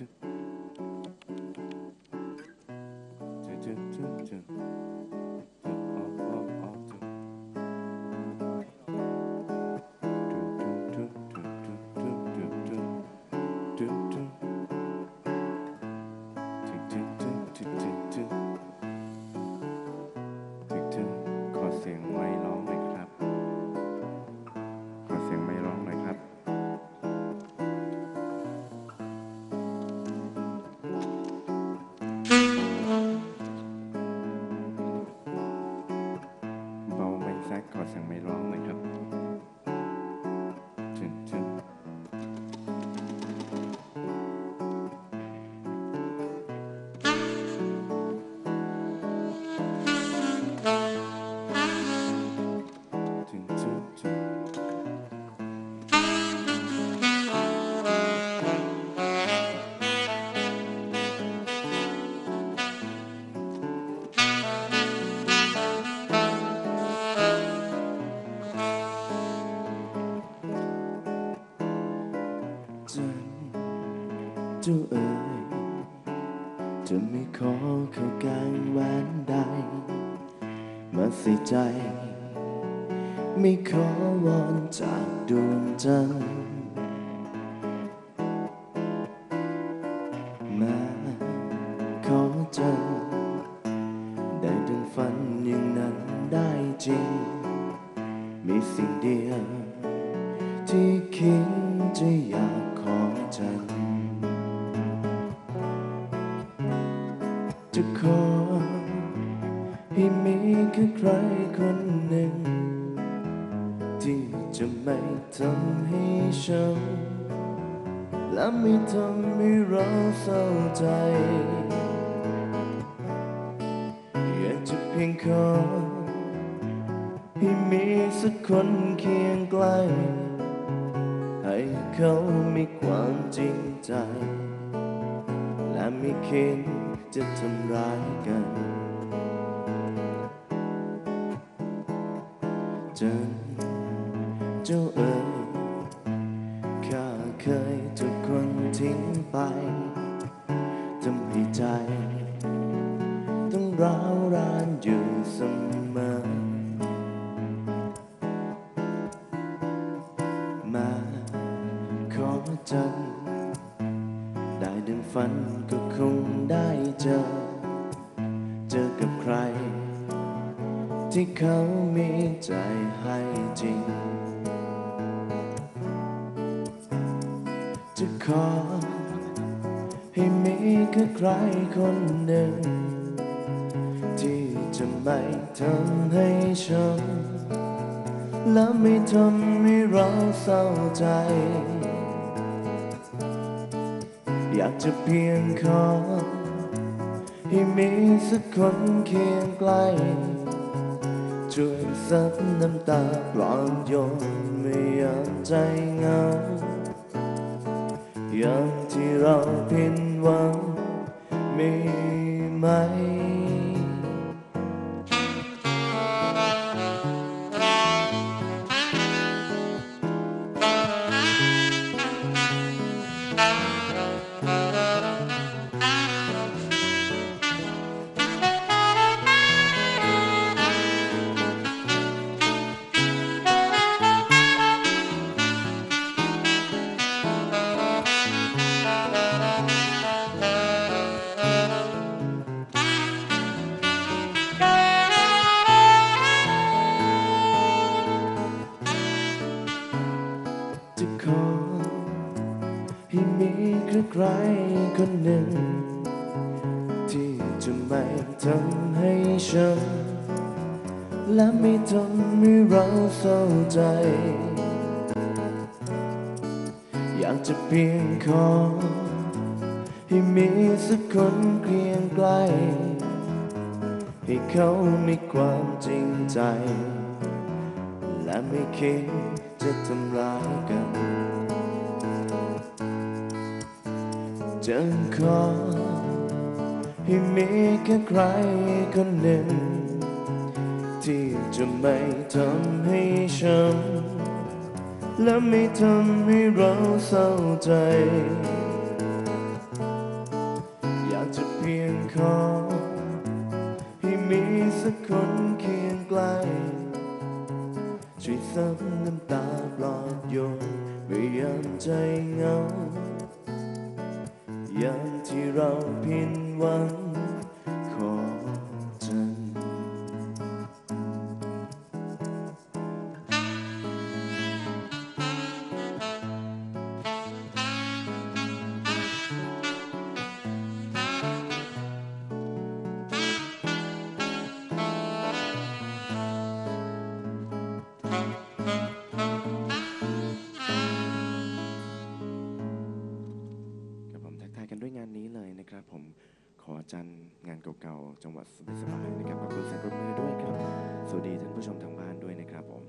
Amen. จ้าเอ๋ยจะไม่ขอเข้ากลางแหวนใด มาใส่ใจ ไม่ขอวอนจากดวงจันทร์มาขอจันทร์ได้ดังฝันอย่างนั้นได้จริง มีสิ่งเดียว ที่คิดจะอยาก ใจ และไม่คิดจะทำร้ายกัน จนเจ้าเอ๋ยข้าเคยถูกคนทิ้งไป จะเพียงขอให้มีสักคนเคียงใกล้ช่วยซับน้ำตาปลอบโยนไม่ยอมใจเหงาอย่างที่เราผิดหวังมีไหม ใครคนหนึ่ง ที่จะไม่ทำให้ช้ำและไม่ทำให้เราเศร้าใจ อยากจะเพียงขอ ให้มีสักคนเคียงใกล้ให้เขามีความจริงใจ และไม่คิดจะทำร้ายกัน จะขอให้มีแค่ใครคนหนึ่ง ที่จะไม่ทำให้ช้ำและไม่ทำให้เราเศร้าใจ อยากจะเพียงขอให้มีสักคนเคียงใกล้ช่วยซับน้ำตาปลอบโยนเมื่ยามใจเงา 照片า งานเก่าๆจังหวัดสบายๆนะครับขอบคุณเสียงปรบมือด้วยครับ สวัสดีท่านผู้ชมทางบ้านด้วยนะครับผม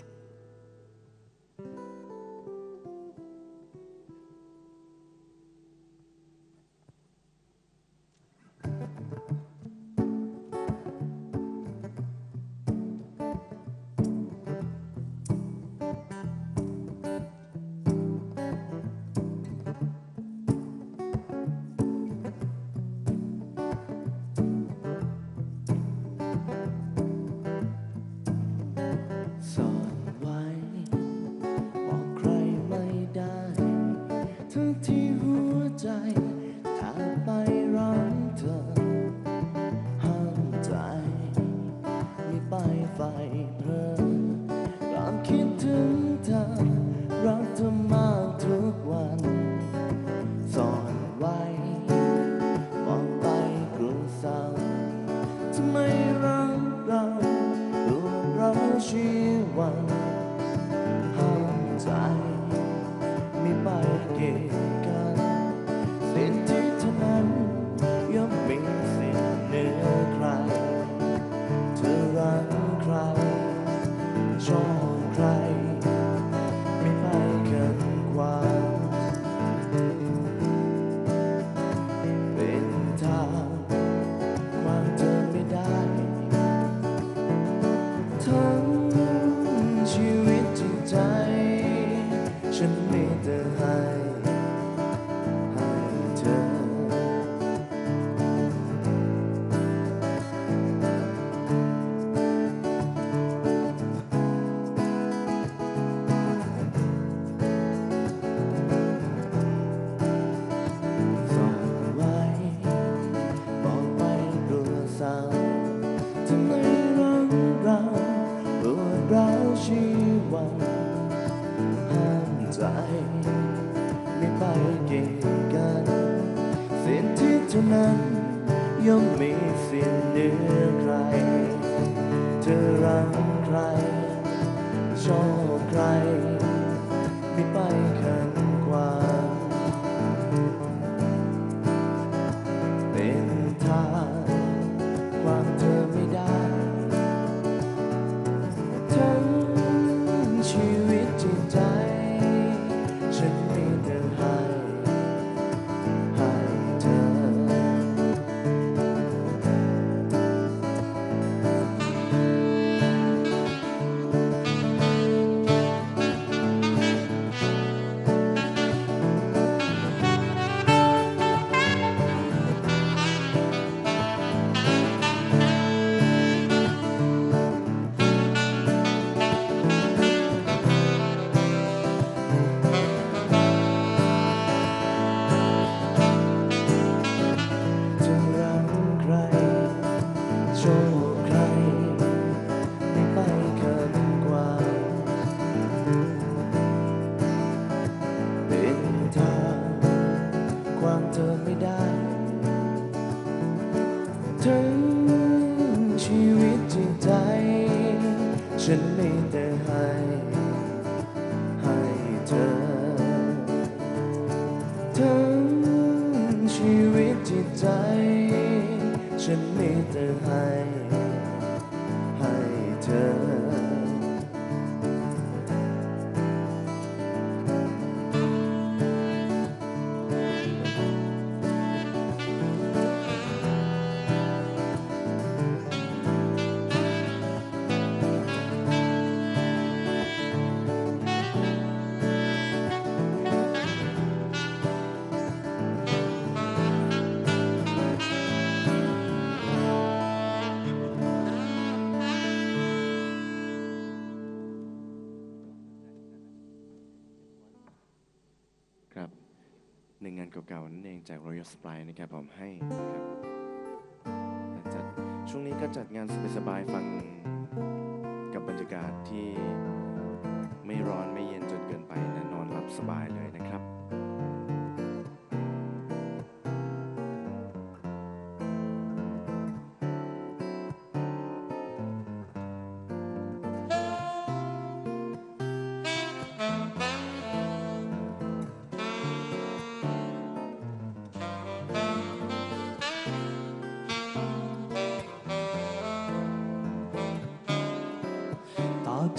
นเก่าๆนั่นเองจาก Royal Supply นะครับผมให้นะครับจัดช่วงนี้ก็จัดงานสบายๆฟังกับบรรยากาศที่ไม่ร้อนไม่เย็นจนเกินไปนะนอนหลับสบายเลยนะครับ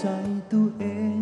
ใจตัวเอง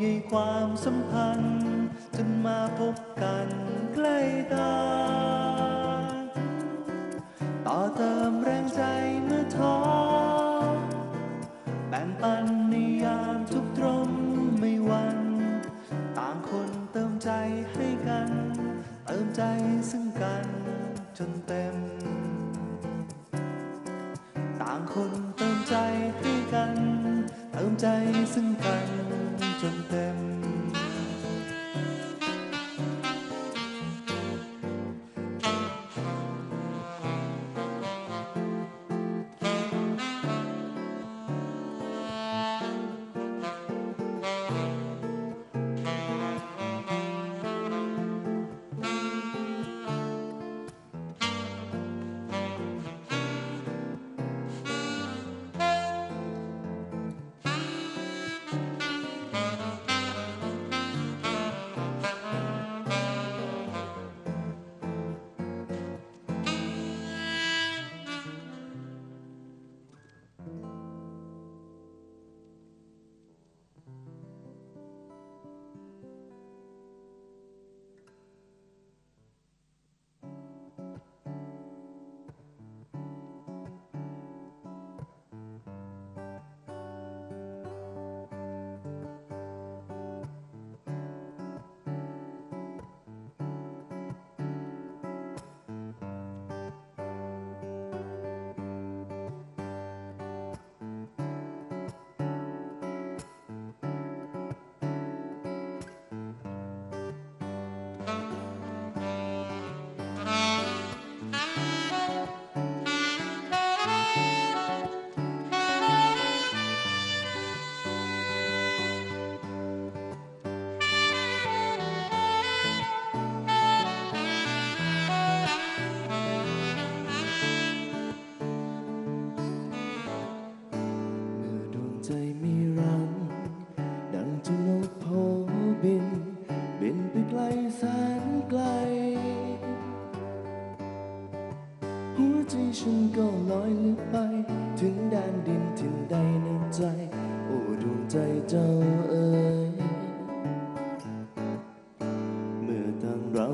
ใยความสัมพันธ์ จนมาพบกันใกล้ตา ต่อเติมแรงใจเมื่อท้อแบ่งปันในยามทุกตรมไม่วัน ต่างคนเติมใจให้กัน เติมใจซึ่งกันจนเต็ม ต่างคนเติมใจให้กัน เติมใจซึ่งกัน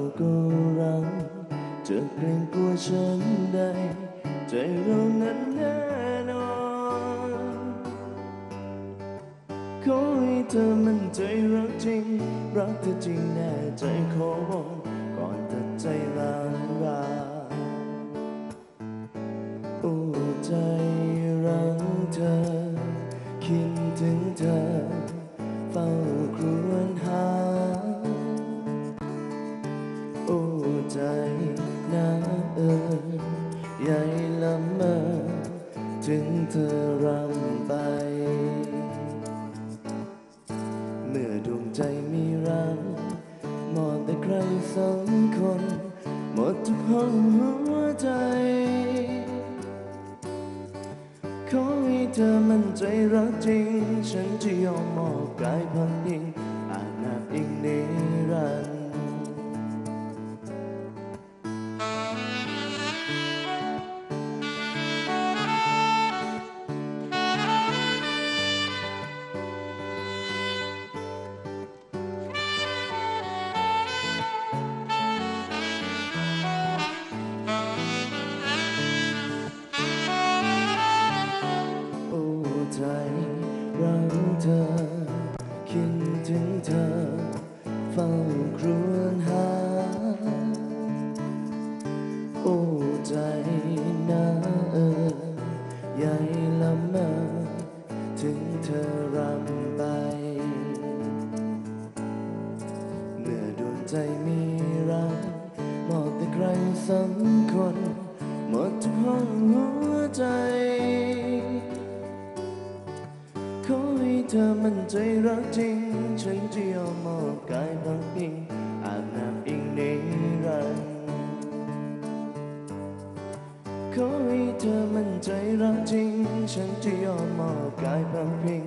ต่างเราก็รังจะเกรงกลัวฉันใด ใจเรานั้นแน่นอนขอให้เธอมั่นใจรักจริง รักเธอจริงแน่ใจขอวอนก่อนตัดใจ ใจ ขอให้เธอมั่นใจรักจริง ฉันจะยอมมอบกายพังพิงอาณาอิงนิรันดร์ ถึงเธอรำไป เมื่อดวงใจมีรักมอบแต่ใครสักคนหมดทุกห้องหัวใจ ขอให้เธอมั่นใจรักจริง ฉันจะยอมมอบกายพังพิงอาบน้ำอิงนิรันดร์ขอให้เธอมั่นใจรักจริง ฉันจะยอมมอบกายพังพิง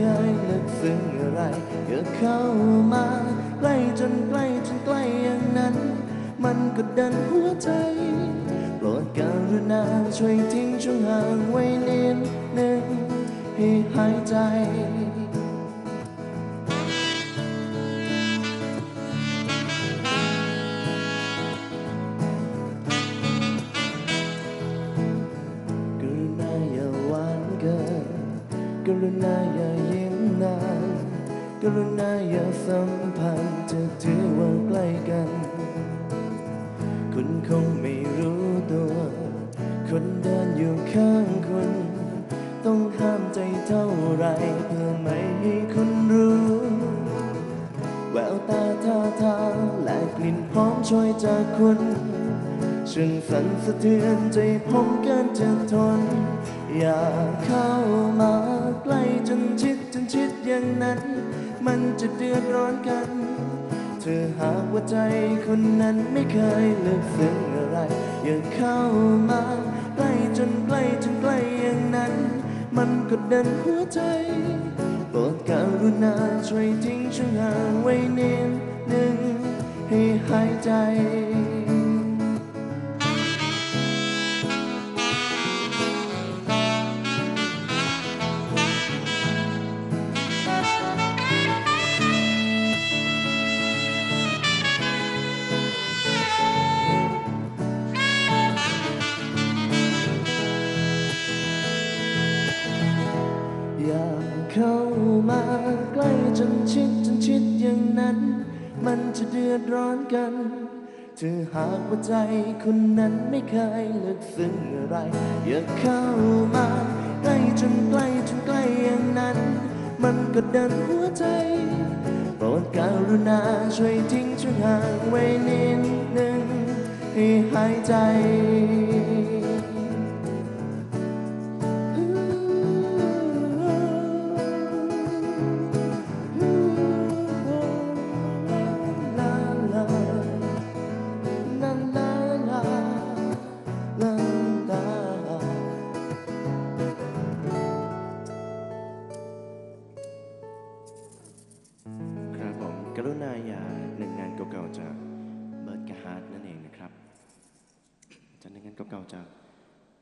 เคยลึกซึ้งอะไรอย่าเข้ามาใกล้จนใกล้จนใกล้อย่างนั้น มันก็ดันหัวใจโปรดการุณาช่วยทิ้งช่วงห่างไว้นิดหนึ่งให้หายใจะเทือนใจผมเกินจะทน อยากเข้ามาใกล้จนชิดจนชิดอย่างนั้น มันจะเดือดร้อนกัน เธอหากว่าใจคนนั้นไม่เคยเลึกซึ้งอะไร อย่าเข้ามาใกล้จนใกล้จนใกล้อย่างนั้น มันกดดันหัวใจโปรดกรุณาช่วยทิ้งช่วงห่างไว้นิดหนึ่งให้หายใจ มันจะเดือดร้อนกันเธอหากว่าใจคนนั้นไม่เคยลึกซึ้งอะไร อยากเข้ามาใกล้จนใกล้จนใกล้อย่างนั้น มันก็ดันหัวใจโปรดกรุณาช่วยทิ้งช่วงห่างไว้นิดหนึ่งให้หายใจ เก่าๆจาก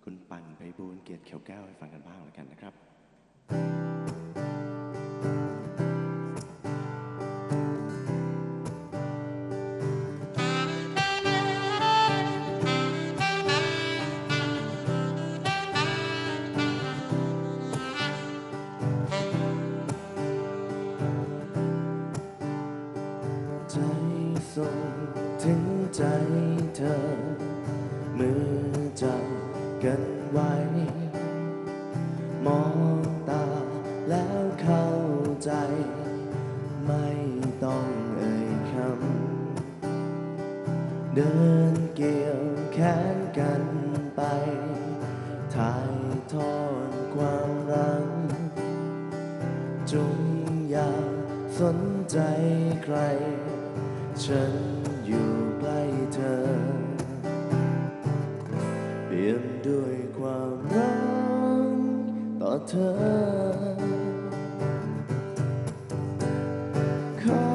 คุณปั่นไปบูลเกียรติเขียวแก้วให้ฟังกันบ้างแล้วกันนะครับ จงอย่าสนใจใคร ฉันอยู่ใกล้เธอ เปลี่ยมด้วยความรักต่อเธอ ขอ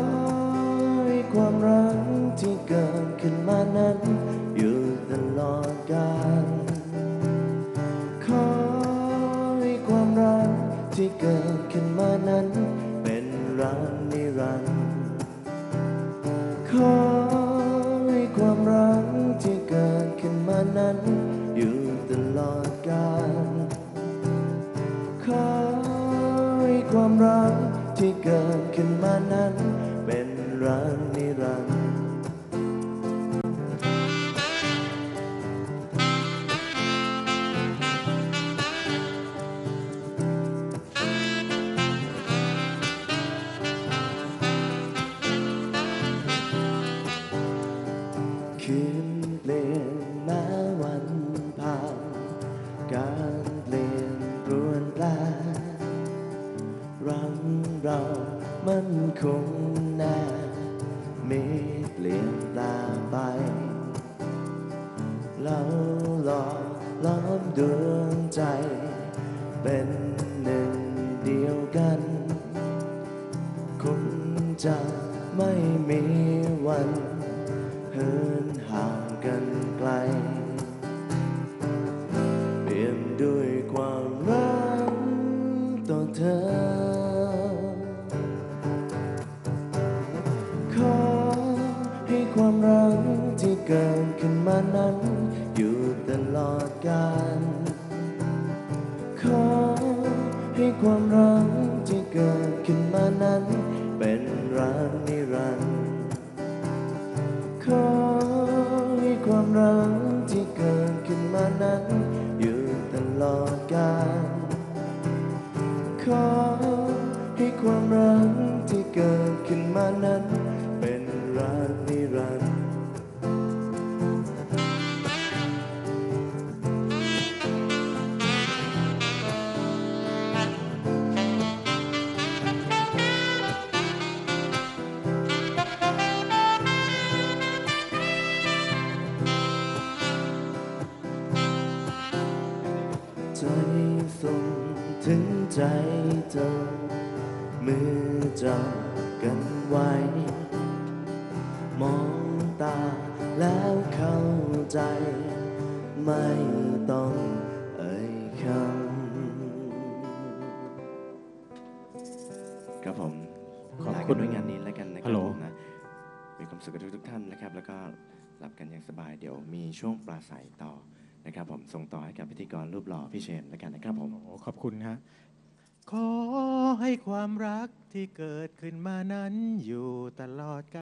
ให้ความรักที่เกิดขึ้นมานั้น ใจเธอมือจับกันไว้ มองตาแล้วเข้าใจ ไม่ต้องเอ่ยคำครับผมขอบลาคุกันณด้วยงานนี้แล้วกันนะครัฮัลโหล ผมนะมีความสุขกับทุกๆท่านนะครับ แล้วก็หลับกันอย่างสบายเดี๋ยวมีช่วงปลาใสต่อนะครับผมส่งต่อให้กับพิธีกรรูปหล่อพี่เชนแล้วกันนะครับผม โอ้ขอบคุณฮะ ขอให้ความรักที่เกิดขึ้นมานั้นอยู่ตลอดกาล